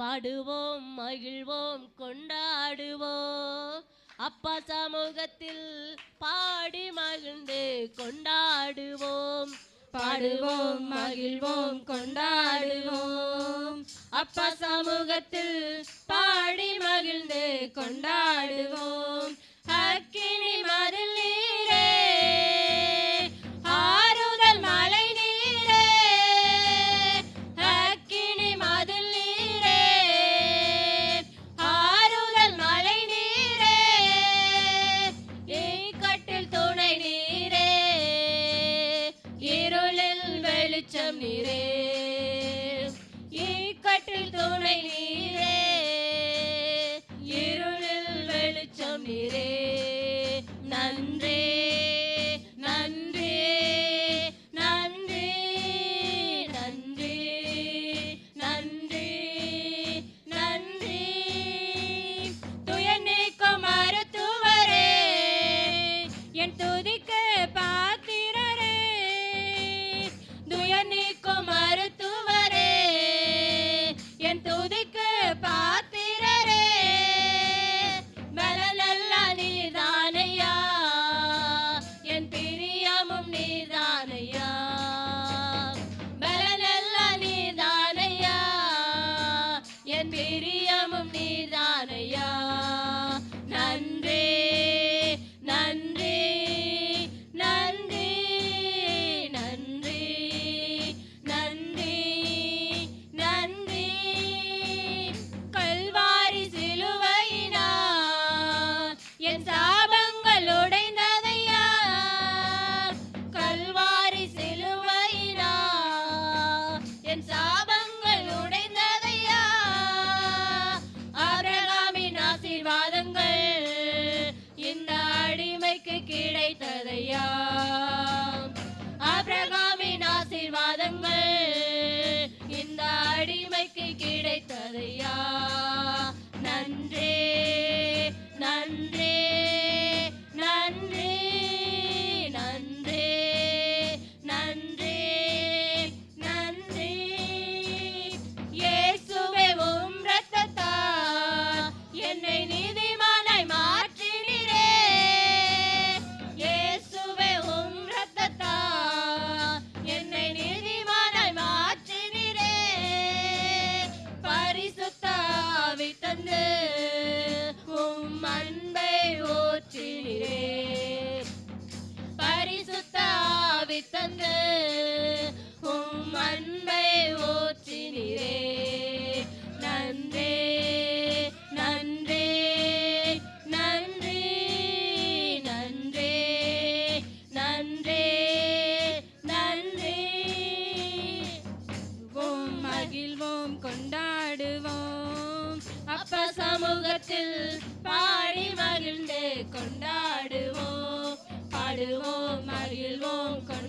பாடுவோம் மகிழ்வோம் கொண்டாடுவோம். அப்பா சமூகத்தில் பாடி மகிழ்ந்து கொண்டாடுவோம். பாடுவோம் மகிழ்வோம் கொண்டாடுவோம். அப்பா சமூகத்தில் பாடி மகிழ்ந்து கொண்டாடுவோம். வெளிச்சம் நீரே. ஈ கட்டில் துணை நீரே. கிடைத்ததையா தந்து உம் அன்பை ஓற்றினீரே நன்றே நன்றே நன்றே நன்றே நன்றே நன்றே. உம் மகிழ்வோம் கொண்டாடுவோம். அப்ப சமூகத்தில் பாடி மகிழ்ந்து கொண்டாடுவோம். பாடுவோம் மகிழ்வோம் கொண்டாடுவோம்